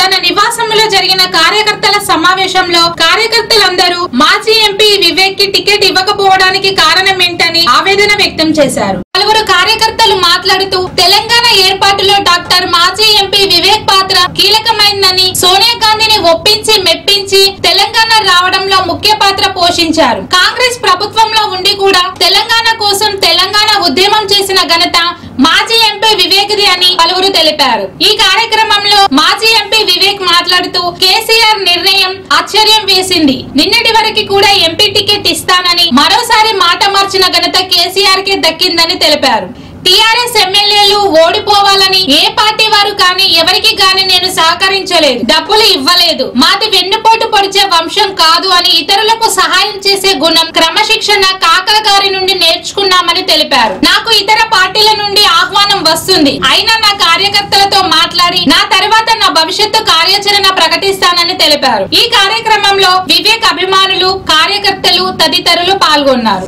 తన నివాసంలో జరిగిన కార్యకర్తల సమావేశంలో కార్యకర్తలందరూ మాజీ ఎంపీ వివేక్కి టికెట్ ఇవ్వకపోవడానికి కారణం ఏంటని ఆవేదన వ్యక్తం చేశారు. పలువురు కార్యకర్తలు మాట్లాడుతూ తెలంగాణ ఏర్పాటులో డాక్టర్ మాజీ ఎంపీ వివేక్ పాత్ర కీలకమైందని సోనియా గాంధీని ఒప్పించి మెప్పించి తెలంగాణ రావడంలో ముఖ్య పాత్ర పోషించారు. కాంగ్రెస్ ప్రభుత్వంలో ఉండి కూడా తెలంగాణ కోసం తెలంగాణ ఉద్యమం చేసిన ఘనత మాజీ ఎంపీ వివేక్ది అని పలువురు తెలిపారు. ఈ కార్యక్రమంలో మాజీ ఎంపీ వివేక్ మాట్లాడుతూ కేసీఆర్ నిర్ణయం ఆశ్చర్యం వేసింది. నిన్నటి వరకు కూడా ఎంపీ టికెట్ ఇస్తానని మరోసారి మాట మార్చిన ఘనత కేసీఆర్ కే దక్కిందని తెలిపారు. టిఆర్ఎస్ ఎమ్మెల్యేలు ఓడిపోవాలని ఏ పార్టీ వారు కానీ ఎవరికి గాని నేను సహకరించలేదు. డబ్బులు ఇవ్వలేదు. మాది వెన్నుపోటు పొడిచే వంశం కాదు అని ఇతరులకు సహాయం చేసే గుణం క్రమశిక్షణ కాకల గారి నుండి నేర్చుకున్నామని తెలిపారు. నాకు ఇతర పార్టీల నుండి ఆహ్వానం వస్తుంది. అయినా నా కార్యకర్తలతో మాట్లాడి నా తర్వాత నా భవిష్యత్తు కార్యాచరణ ప్రకటిస్తానని తెలిపారు. ఈ కార్యక్రమంలో వివేక్ అభిమానులు కార్యకర్తలు తదితరులు పాల్గొన్నారు.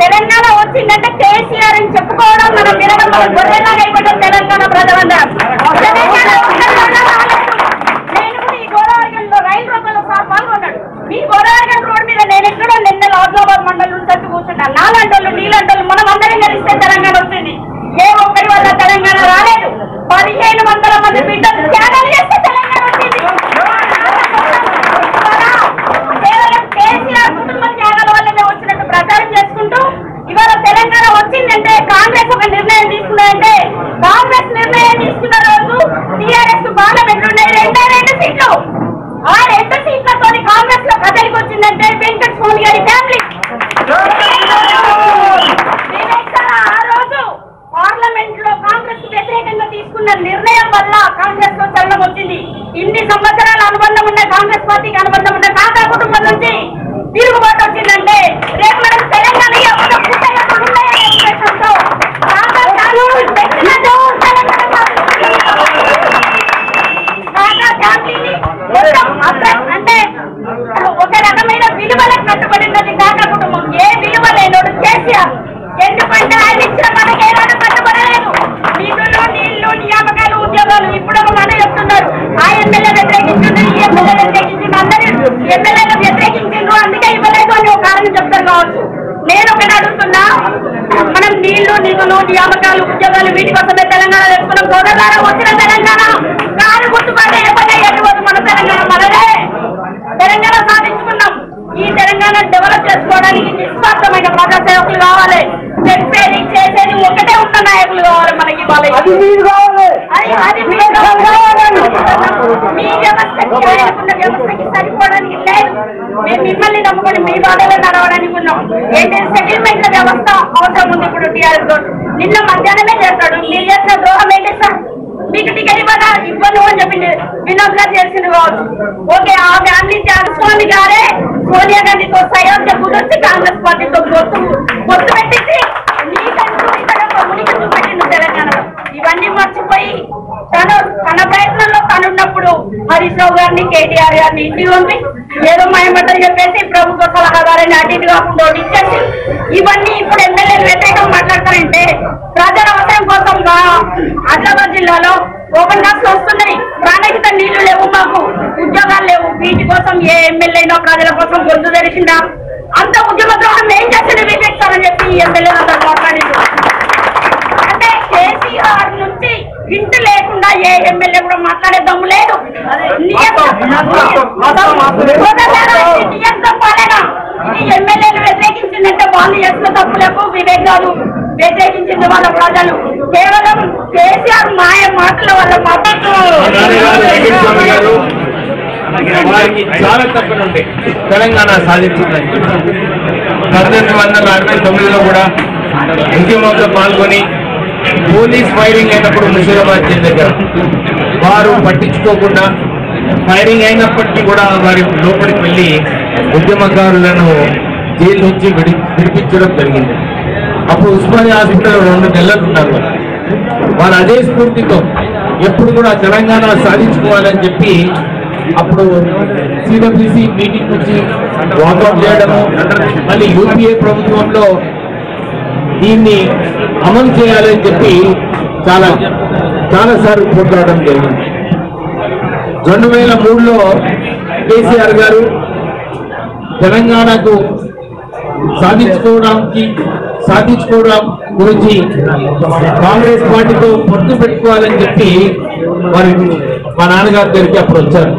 తెలంగాణ వచ్చిందంటే కేసీఆర్ అని చెప్పుకోవడం మనం వినడం మనం గొర్రెలాగా అయిపోతాం తెలంగాణ ప్రజలందరం తెలంగాణ వచ్చిందంటే రాలేదు. నేను కూడా ఈ గోదావరిలో రైలు రోడ్లో సార్ పాల్గొన్నాడు ఈ గోదావరి రోడ్ మీద నేను ఎక్కడో ఆదిలాబాద్ మండలం నుంచి కూర్చున్నాను నాలంటోళ్ళు నీలంటోళ్ళు మనం అందరం కలిస్తే తెలంగాణ వచ్చింది ఏ ఒక్కరి వల్ల తెలంగాణ రాలేదు. పదిహేను వందల మంది బిడ్డలు త్యాగాలు చేస్తే తెలంగాణ వచ్చింది కేవలం కేసీఆర్ కుటుంబం త్యాగాల వల్లనే వచ్చినట్టు ప్రచారం చేసుకుంటూ ఇవాళ తెలంగాణ వచ్చిందంటే కాంగ్రెస్ ఒక నిర్ణయం తీసుకున్నాయంటే కాంగ్రెస్ నిర్ణయం తీసుకున్న రోజు టీఆర్ఎస్ పార్లమెంట్ ఉన్నాయి రెండే రెండు సీట్లు ఆ రెండు సీట్లతో కాంగ్రెస్లో కదలికి వచ్చిందంటే వెంకట సోని గారి ఫ్యామిలీ వివేక్ సార్ ఆ రోజు పార్లమెంట్లో కాంగ్రెస్ వ్యతిరేకంగా తీసుకున్న నిర్ణయం వల్ల కాంగ్రెస్లో చలనం వచ్చింది ఇన్ని సంవత్సరాల అనుబంధం ఉన్న కాంగ్రెస్ పార్టీకి అనుబంధం ఉన్న కాకా కుటుంబం నుంచి తిరుగుబాటు వచ్చిందంటే రేపు మనం తెలంగాణ ఎవరో పుట్టగతులు ఉన్నాయనే ఉద్దేశంతో కాంగ్రెస్ కాంగ్రెస్ పెట్టినట్టు తెలంగాణ కాకా ఫ్యామిలీని మొత్తం అప్ర- అంటే ఒక రకమైన విలువలకు కట్టుబడినది కాకా కుటుంబం ఏ విలువ లేనోడు కేసీఆర్ ఎందుకంటే ఆయన ఇచ్చిన మనకి ఏనాడు కట్టుబడలేదు నిధులు నీళ్ళు నియామకాలు ఉద్యోగాలు ఇప్పుడు ఒక మాట చెప్తున్నారు ఆ ఎమ్మెల్యే వ్యతిరేకించుండ్రు ఈ ఎమ్మెల్యే వ్యతిరేకించిండ్రు అందరూ ఎమ్మెల్యేలు వ్యతిరేకించిండ్రు అందుకే ఇవ్వలేదు అని ఒక కారణం చెప్తారు కావచ్చు నేను ఒకటి అడుగుతున్నా. మనం నీళ్ళు నిధులు నియామకాలు ఉద్యోగాలు వీటి కోసమే తెలంగాణ తెచ్చుకున్నాం సోదరులారా వచ్చిన తెలంగాణ కారు గుర్తుపడే ఎప్పటి ఎటువంటి మన తెలంగాణ మనదే. తెలంగాణ సాధించుకున్నాం. ఈ తెలంగాణ డెవలప్ చేసుకోవడానికి నిస్వార్థమైన ప్రజా సేవకులు కావాలి. చెప్పేది చేసేది ఒకటే ఉన్న నాయకులు కావాలి మనకి అది అది మీరు మీ వ్యవస్థకి ఆయనకున్న వ్యవస్థకి సరిపోవడానికి లేదు. మేము మిమ్మల్ని నమ్ముకొని మీ బాధలో నడవడానికి ఉన్నాం. ఏంటి? సెటిల్మెంట్ల వ్యవస్థ అవసరం ఉంది ఇప్పుడు టీఆర్ఎస్. నిన్న మధ్యాహ్నమే చేస్తాడు. మీరు చేసిన ద్రోహం ఏంటి సార్? మీకు టికెట్ ఇవ్వదా ఇవ్వను అని చెప్పింది వినోద్గా చేసింది కావచ్చు. ఓకే ఆ ఫ్యామిలీ స్వామి గారే సోనియా గాంధీతో సయోధ్య కుదిర్చి కాంగ్రెస్ పార్టీతో పొత్తు పొత్తు పెట్టించి నీకంటూ ఇక్కడ ఒక చూపెట్టింది తెలంగాణలో ఇవన్నీ మర్చిపోయి తను తన ప్రయత్నంలో తనున్నప్పుడు హరీష్ రావు గారిని కేటీఆర్ గారిని ఇంటికి పంపి ఏదో మాయమంటారు చెప్పి సలహాదారుని అటు ఇటు కాకుండా ఇచ్చేసి ఇవన్నీ ఇప్పుడు ఎమ్మెల్యేలు వ్యతిరేకంగా మాట్లాడతారంటే ప్రజల అవసరం కోసం ఆదిలాబాద్ జిల్లాలో ఓపెన్ కాస్ట్ వస్తున్నాయి. ప్రాణహిత నీళ్ళు లేవు మాకు. ఉద్యోగాలు లేవు. వీటి కోసం ఏ ఎమ్మెల్యేనో అయినా ప్రజల కోసం గొంతు తెరిచిందా? అంత ఉద్యమ ద్రోహం ఏం చేస్తుంది వివేక్ అని చెప్పి ఎమ్మెల్యే అంతా మాట్లాడిండు అంటే కేసీఆర్ నుంచి ఇంటి లేకుండా ఏ ఎమ్మెల్యే కూడా మాట్లాడే దమ్ము లేదు ఇది ఎమ్మెల్యేలు వ్యతిరేకించిందంటే వాళ్ళు చేసిన తప్పులకు వివేక్ గారు వ్యతిరేకించింది వాళ్ళ ప్రజలు. కేవలం కేసీఆర్ మాయ మాటల వల్ల మద్దతు వారికి చాలా తక్కువ తెలంగాణ సాధించిందని పద్దెనిమిది వందల అరవై తొమ్మిదిలో కూడా ఉద్యమంలో పాల్గొని పోలీస్ ఫైరింగ్ అయినప్పుడు ముషీరాబాద్ జైలు దగ్గర వారు పట్టించుకోకుండా ఫైరింగ్ అయినప్పటికీ కూడా వారి లోపలికి వెళ్ళి ఉద్యమకారులను జైలు నుంచి విడి విడిపించడం జరిగింది. అప్పుడు ఉస్మానియా హాస్పిటల్ రెండు నెలలు ఉన్నారు. వారు అదే స్ఫూర్తితో ఎప్పుడు కూడా తెలంగాణ సాధించుకోవాలని చెప్పి అప్పుడు సిడబ్ల్యూసి మీటింగ్ నుంచి వాకౌట్ చేయడము మళ్ళీ యూపీఏ ప్రభుత్వంలో దీన్ని అమలు చేయాలని చెప్పి చాలా చాలాసార్లు పోట్లాడడం జరిగింది. రెండు వేల మూడులో కేసీఆర్ గారు తెలంగాణకు సాధించుకోవడానికి సాధించుకోవడం గురించి కాంగ్రెస్ పార్టీతో పొత్తు పెట్టుకోవాలని చెప్పి మరి మా నాన్నగారి దగ్గరికి అప్పుడు వచ్చారు.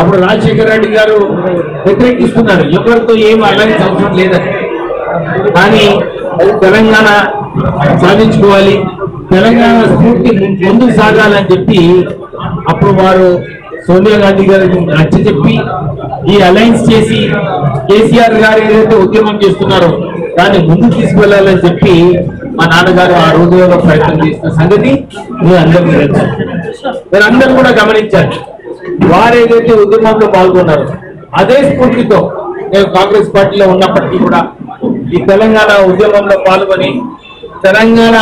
అప్పుడు రాజశేఖర రెడ్డి గారు వ్యతిరేకిస్తున్నారు. ఎవరితో ఏం అలాగే అవసరం లేదని. కానీ తెలంగాణ సాధించుకోవాలి. తెలంగాణ స్ఫూర్తి ముందుకు సాగాలని చెప్పి అప్పుడు వారు సోనియా గాంధీ గారికి నచ్చ చెప్పి ఈ అలయన్స్ చేసి కేసీఆర్ గారు ఏదైతే ఉద్యమం చేస్తున్నారో దాన్ని ముందుకు తీసుకువెళ్ళాలని చెప్పి మా నాన్నగారు ఆ రోజులలో ప్రయత్నం చేసిన సంగతి మీరు అందరికీ మీరు అందరూ కూడా గమనించారు వారు ఏదైతే ఉద్యమంలో పాల్గొన్నారో అదే స్ఫూర్తితో నేను కాంగ్రెస్ పార్టీలో ఉన్నప్పటికీ కూడా ఈ తెలంగాణ ఉద్యమంలో పాల్గొని తెలంగాణ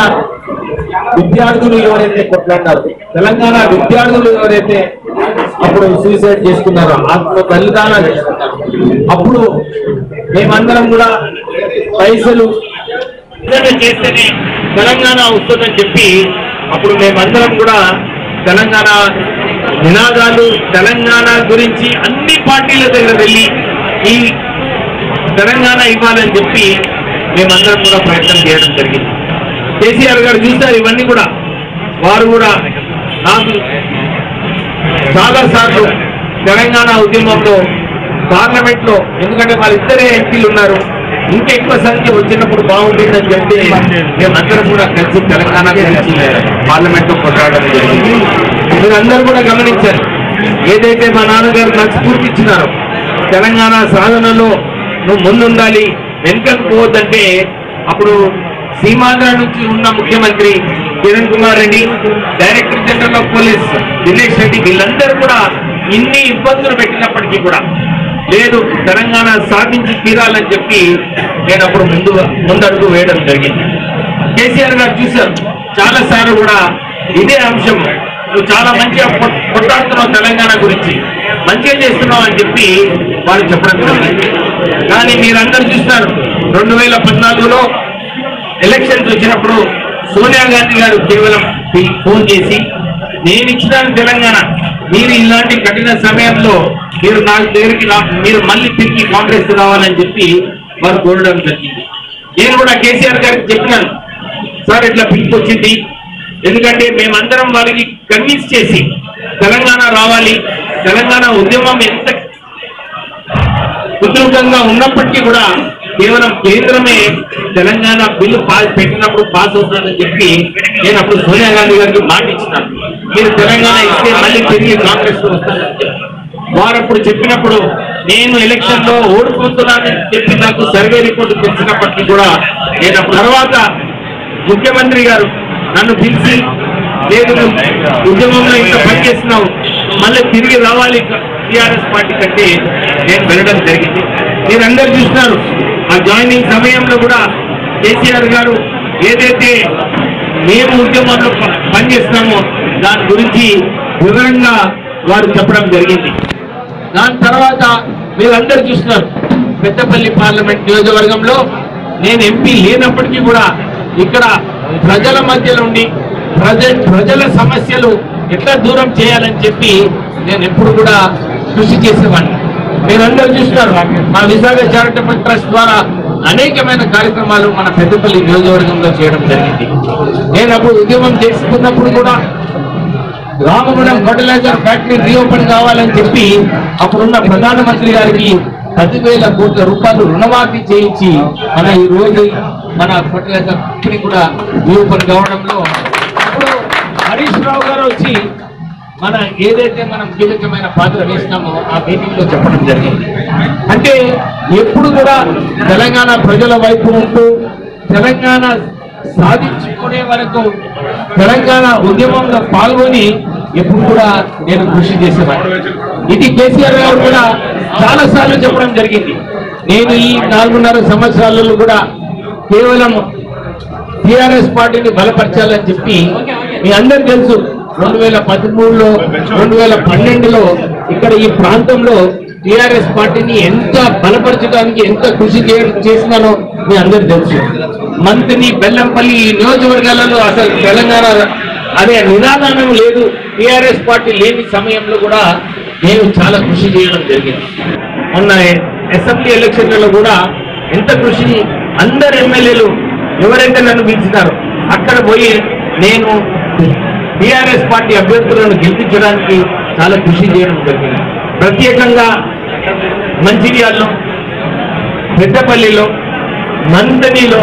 విద్యార్థులు ఎవరైతే కొట్లాడినారో తెలంగాణ విద్యార్థులు ఎవరైతే అప్పుడు సూసైడ్ చేసుకున్నారు. ఆత్మ బలిదానాలు అప్పుడు మేమందరం కూడా పైసలు చేస్తేనే తెలంగాణ వస్తుందని చెప్పి అప్పుడు మేమందరం కూడా తెలంగాణ నినాదాలు తెలంగాణ గురించి అన్ని పార్టీల దగ్గర వెళ్ళి ఈ తెలంగాణ ఇవ్వాలని చెప్పి మేమందరం కూడా ప్రయత్నం చేయడం జరిగింది. కేసీఆర్ గారు చూశారు ఇవన్నీ కూడా. వారు కూడా నాకు చాలా సార్లు తెలంగాణ ఉద్యమంలో పార్లమెంట్లో ఎందుకంటే వాళ్ళిద్దరే ఎంపీలు ఉన్నారు. ఇంకా ఎక్కువ సంఖ్య వచ్చినప్పుడు బాగుంటుందని చెప్పి మేమందరం కూడా కలిసి తెలంగాణ గురించి పార్లమెంట్లో కొట్లాడడం జరిగింది. మీరందరూ కూడా గమనించారు. ఏదైతే మా నాన్నగారు నాకు స్ఫూర్తి ఇచ్చినారో తెలంగాణ సాధనలో నువ్వు ముందుండాలి వెనుకకు పోవద్దంటే అప్పుడు సీమాంధ్ర నుంచి ఉన్న ముఖ్యమంత్రి Kiran Kumar Reddy director general of police Dinesh Reddy వీళ్ళందరూ కూడా ఇన్ని ఇబ్బందులు పెట్టినప్పటికీ కూడా లేదు తెలంగాణ సాధించి తీరాలని చెప్పి నేను అప్పుడు ముందు ముందడుగు వేయడం జరిగింది. కేసీఆర్ గారు చూశారు చాలా సార్లు కూడా ఇదే అంశం నువ్వు చాలా మంచిగా కొట్లాడుతున్నావు తెలంగాణ గురించి మంచిగా చేస్తున్నావు అని చెప్పి వారు చెప్పడం జరిగింది. కానీ మీరందరూ చూస్తారు రెండు వేల పద్నాలుగులో ఎలక్షన్స్ వచ్చినప్పుడు సోనియా గాంధీ గారు కేవలం ఫోన్ చేసి నేను ఇచ్చినాను తెలంగాణ. మీరు ఇలాంటి కఠిన సమయంలో మీరు నా దగ్గరికి మీరు మళ్ళీ తిరిగి కాంగ్రెస్ రావాలని చెప్పి వారు కోరడం జరిగింది. నేను కూడా కేసీఆర్ గారికి చెప్పినాను సార్ ఇట్లా పిలుపు వచ్చింది. ఎందుకంటే మేమందరం వారికి కన్విన్స్ చేసి తెలంగాణ రావాలి. తెలంగాణ ఉద్యమం ఎంత ఉద్యోగంగా ఉన్నప్పటికీ కూడా కేవలం కేంద్రమే తెలంగాణ బిల్లు పాస్ పెట్టినప్పుడు పాస్ అవుతుందని చెప్పి నేను అప్పుడు సోనియా గాంధీ గారికి మాట ఇచ్చినాను. మీరు తెలంగాణ ఇస్తే మళ్ళీ తిరిగి కాంగ్రెస్లో వస్తానని చెప్పి. వారు అప్పుడు చెప్పినప్పుడు నేను ఎలక్షన్లో ఓడిపోతున్నానని చెప్పి నాకు సర్వే రిపోర్ట్ తెచ్చినప్పటికీ కూడా నేను తర్వాత ముఖ్యమంత్రి గారు నన్ను పిలిచి లేదు ఉద్యమంలో ఇంత పనిచేస్తున్నావు మళ్ళీ తిరిగి రావాలి టిఆర్ఎస్ పార్టీ కంటే నేను వెళ్ళడం జరిగింది. మీరందరూ చూస్తున్నారు ఆ జాయినింగ్ సమయంలో కూడా కేసీఆర్ గారు ఏదైతే మేము ఉద్యమంలో పనిచేస్తున్నామో దాని గురించి వివరంగా వారు చెప్పడం జరిగింది. దాని తర్వాత మీరందరూ చూస్తున్నారు పెద్దపల్లి పార్లమెంట్ నియోజకవర్గంలో నేను ఎంపీ లేనప్పటికీ కూడా ఇక్కడ ప్రజల మధ్యలో ఉండి ప్రజ ప్రజల సమస్యలు ఎట్లా దూరం చేయాలని చెప్పి నేను ఎప్పుడు కూడా కృషి చేసేవాడిని. మీరందరూ చూస్తున్నారు మా విశాఖ చారిటబుల్ ట్రస్ట్ ద్వారా అనేకమైన కార్యక్రమాలు మన పెద్దపల్లి నియోజకవర్గంలో చేయడం జరిగింది. నేను అప్పుడు ఉద్యమం చేసుకున్నప్పుడు కూడా రామగుణం ఫర్టిలైజర్ ఫ్యాక్టరీ రీఓపెన్ కావాలని చెప్పి అప్పుడున్న ప్రధానమంత్రి గారికి పదివేల కోట్ల రూపాయలు రుణమాఫీ చేయించి మన ఈ రోజు మన ఫర్టిలైజర్ ఫ్యాక్టరీ కూడా రీఓపెన్ కావడంలో అప్పుడు హరీష్ రావు గారు వచ్చి మన ఏదైతే మనం కీలకమైన పాత్ర వేసినామో ఆ మీటింగ్లో చెప్పడం జరిగింది. అంటే ఎప్పుడు కూడా తెలంగాణ ప్రజల వైపు ఉంటూ తెలంగాణ సాధించుకునే వరకు తెలంగాణ ఉద్యమంలో పాల్గొని ఎప్పుడు కూడా నేను కృషి చేసేవాడిని. ఇది కేసీఆర్ గారు కూడా చాలా సార్లు చెప్పడం జరిగింది. నేను ఈ నాలుగున్నర సంవత్సరాలలో కూడా కేవలం టిఆర్ఎస్ పార్టీని బలపరచాలని చెప్పి మీ అందరికి తెలుసు. రెండు వేల పదమూడులో రెండు వేల పన్నెండులో ఇక్కడ ఈ ప్రాంతంలో టిఆర్ఎస్ పార్టీని ఎంత బలపరచడానికి ఎంత కృషి చే- చేసినానో మీ అందరికి తెలుసు. మంత్రిని బెల్లంపల్లి ఈ నియోజకవర్గాలలో అసలు తెలంగాణ అనే నినాదానం లేదు. టిఆర్ఎస్ పార్టీ లేని సమయంలో కూడా నేను చాలా కృషి చేయడం జరిగింది. మొన్న అసెంబ్లీ ఎలక్షన్లలో కూడా ఎంత కృషి అందరు ఎమ్మెల్యేలు ఎవరైతే నన్ను పిలిచినారో అక్కడ పోయి నేను టిఆర్ఎస్ పార్టీ అభ్యర్థులను గెలిపించడానికి చాలా కృషి చేయడం జరిగింది. ప్రత్యేకంగా మంచిర్యాల్లో పెద్దపల్లిలో నందనిలో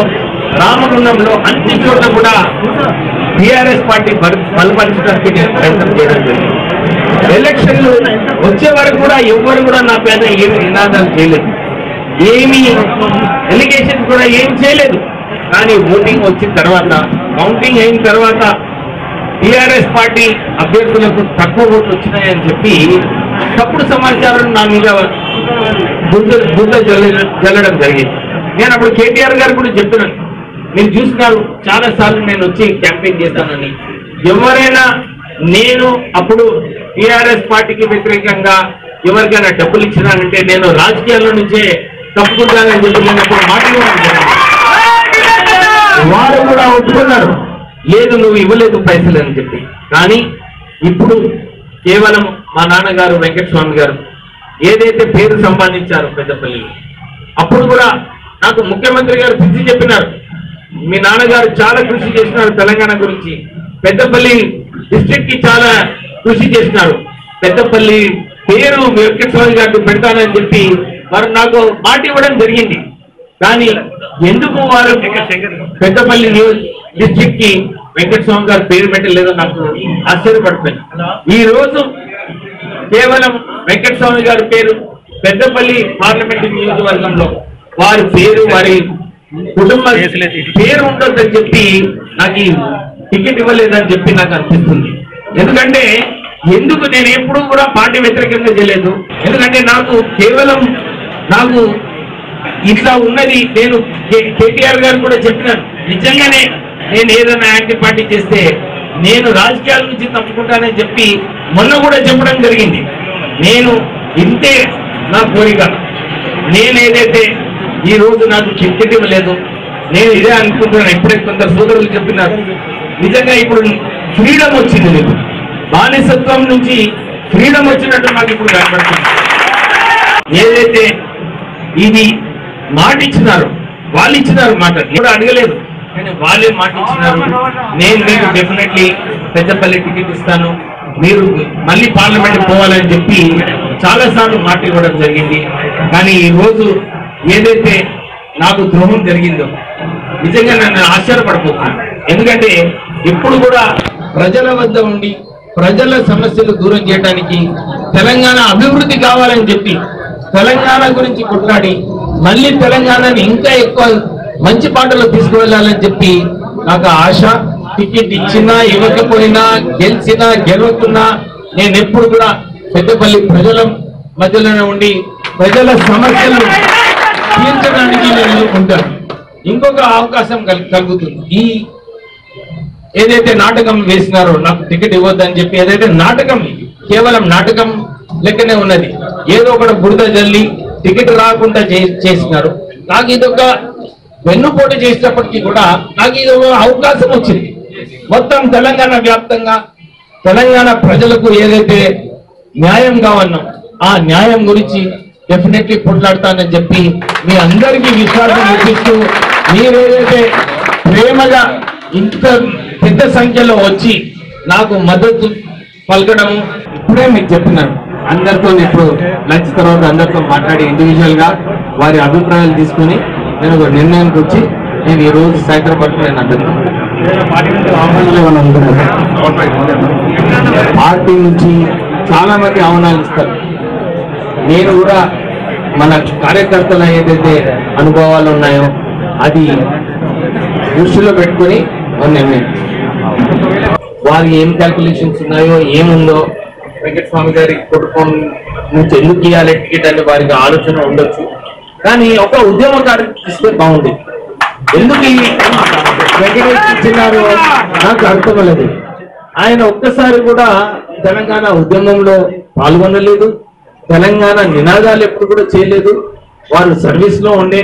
రామగుండంలో అన్ని చోట్ల కూడా టిఆర్ఎస్ పార్టీ బల- బలపరచడానికి నేను ప్రయత్నం చేయడం జరిగింది. ఎలక్షన్లు వచ్చే వరకు కూడా ఎవ్వరు కూడా నా పేద ఏమి నినాదాలు చేయలేదు. ఏమి ఎలిగేషన్ కూడా ఏం చేయలేదు. కానీ ఓటింగ్ వచ్చిన తర్వాత కౌంటింగ్ అయిన తర్వాత టిఆర్ఎస్ పార్టీ అభ్యర్థులకు తక్కువ ఓట్లు వచ్చినాయని చెప్పి తప్పుడు సమాచారం నా మీద బుద్ధ బుద్ధ జల్లడం జరిగింది. నేను అప్పుడు కేటీఆర్ గారు కూడా చెప్తున్నాను. మీరు చూసినారు చాలా సార్లు నేను వచ్చి క్యాంపెయిన్ చేస్తానని ఎవరైనా నేను అప్పుడు టిఆర్ఎస్ పార్టీకి వ్యతిరేకంగా ఎవరికైనా డబ్బులు ఇచ్చినానంటే నేను రాజకీయాల్లో నుంచే తప్పుకుంటానని చెప్పి నేను అప్పుడు మాట వారు కూడా ఒప్పుకున్నారు. లేదు నువ్వు ఇవ్వలేదు పైసలు అని చెప్పి. కానీ ఇప్పుడు కేవలం మా నాన్నగారు వెంకటస్వామి గారు ఏదైతే పేరు సంపాదించారో పెద్దపల్లిలో అప్పుడు కూడా నాకు ముఖ్యమంత్రి గారు పిలిచి చెప్పినారు. మీ నాన్నగారు చాలా కృషి చేసినారు తెలంగాణ గురించి. పెద్దపల్లి డిస్ట్రిక్ట్కి చాలా కృషి చేసినారు. పెద్దపల్లి పేరు వెంకటస్వామి గారికి పెడతానని చెప్పి వారు నాకు మాట ఇవ్వడం జరిగింది. కానీ ఎందుకు వారు పెద్దపల్లి డిస్ట్రిక్ట్కి వెంకటస్వామి గారు పేరు పెట్టలేదో నాకు ఆశ్చర్యపడిపోయింది ఈ రోజు కేవలం వెంకటస్వామి గారి పేరు పెద్దపల్లి పార్లమెంట్ నియోజకవర్గంలో వారి పేరు వారి కుటుంబ పేరు ఉండొద్దని చెప్పి నాకు ఈ టికెట్ ఇవ్వలేదని చెప్పి నాకు అనిపిస్తుంది. ఎందుకంటే ఎందుకు నేను ఎప్పుడూ కూడా పార్టీ వ్యతిరేకంగా చేయలేదు. ఎందుకంటే నాకు కేవలం నాకు ఇట్లా ఉన్నది నేను కేటీఆర్ గారు కూడా చెప్పినారు. నిజంగానే నేను ఏదైనా యాంటీ పార్టీ చేస్తే నేను రాజకీయాల నుంచి తప్పుకుంటానని చెప్పి మొన్న కూడా చెప్పడం జరిగింది. నేను ఇంతే నా కోరిక. నేనేదైతే ఈ రోజు నాకు చెప్పేది ఇవ్వలేదు నేను ఇదే అనుకుంటున్నాను. ఇప్పుడే కొందరు సోదరులు చెప్పినారు నిజంగా ఇప్పుడు ఫ్రీడమ్ వచ్చింది నీకు బానిసత్వం నుంచి ఫ్రీడమ్ వచ్చినట్టు నాకు ఇప్పుడు కనబడుతుంది. ఏదైతే ఇది మాట ఇచ్చినారు వాళ్ళు ఇచ్చినారు మాట కూడా అడగలేదు. కానీ వాళ్ళే మాట నేను మీకు డెఫినెట్లీ పెద్దపల్లి టికెట్ ఇస్తాను. మీరు మళ్ళీ పార్లమెంట్ పోవాలని చెప్పి చాలా సార్లు మాట ఇవ్వడం జరిగింది. కానీ ఈ రోజు ఏదైతే నాకు ద్రోహం జరిగిందో నిజంగా నన్ను ఆశ్చర్యపడిపోతున్నాను ఎందుకంటే ఇప్పుడు కూడా ప్రజల వద్ద ఉండి ప్రజల సమస్యలు దూరం చేయడానికి తెలంగాణ అభివృద్ధి కావాలని చెప్పి తెలంగాణ గురించి కొట్లాడి మళ్ళీ తెలంగాణని ఇంకా ఎక్కువ మంచి పాటలు తీసుకువెళ్ళాలని చెప్పి నాకు ఆశ. టికెట్ ఇచ్చినా ఇవ్వకపోయినా గెలిచినా గెలవకున్నా నేను ఎప్పుడు కూడా పెద్దపల్లి ప్రజల మధ్యలోనే ఉండి ప్రజల సమస్యలు తీర్చడానికి నేను ఉంటాను. ఇంకొక అవకాశం కలుగుతుంది. ఈ ఏదైతే నాటకం వేసినారో నాకు టికెట్ ఇవ్వద్దని చెప్పి ఏదైతే నాటకం కేవలం నాటకం లెక్కనే ఉన్నది ఏదో ఒకటి బురద జల్లి టికెట్ రాకుండా చే- చేసినారు. నాకు ఇది ఒక వెన్నుపోటు చేసినప్పటికీ కూడా నాకు ఇది ఒక అవకాశం వచ్చింది. మొత్తం తెలంగాణ వ్యాప్తంగా తెలంగాణ ప్రజలకు ఏదైతే న్యాయం కావన్నాం ఆ న్యాయం గురించి డెఫినెట్లీ కొట్లాడతానని చెప్పి మీ అందరికీ విశ్వాసం చూపిస్తూ మీరేదైతే ప్రేమగా ఇంత పెద్ద సంఖ్యలో వచ్చి నాకు మద్దతు పలకడం ఇప్పుడే మీకు చెప్తున్నాను అందరితో ఇప్పుడు లంచ్ తర్వాత అందరితో మాట్లాడి ఇండివిజువల్గా వారి అభిప్రాయాలు తీసుకుని నేను ఒక నిర్ణయానికి వచ్చి నేను ఈ రోజు సాయంత్రం పట్టు నేను అంటున్నాను పార్టీ నుంచి చాలా మంది ఆహ్వానాలు ఇస్తారు. నేను కూడా మన కార్యకర్తల ఏదైతే అనుభవాలు ఉన్నాయో అది దృష్టిలో పెట్టుకొని ఒక నిర్ణయం. వారి ఏం క్యాల్కులేషన్స్ ఉన్నాయో ఏముందో వెంకటస్వామి గారి కుటుంబం నుంచి ఎందుకు ఇవ్వాలి టికెట్ అనే వారికి ఆలోచన ఉండొచ్చు. కానీ ఒక ఉద్యమకారు ఇస్తే బాగుంది. ఎందుకు వెంకటేష్ ఇచ్చినారు నాకు అర్థమలేదు ఆయన ఒక్కసారి కూడా తెలంగాణ ఉద్యమంలో పాల్గొనలేదు. తెలంగాణ నినాదాలు ఎప్పుడు కూడా చేయలేదు. వారు సర్వీస్లో ఉండే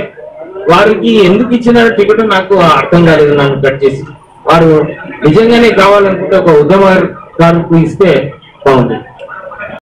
వారికి ఎందుకు ఇచ్చిన టికెట్ నాకు అర్థం కాలేదు నన్ను కట్ చేసి. వారు నిజంగానే కావాలనుకుంటే ఒక ఉద్యమకారుకు ఇస్తే బాగుంది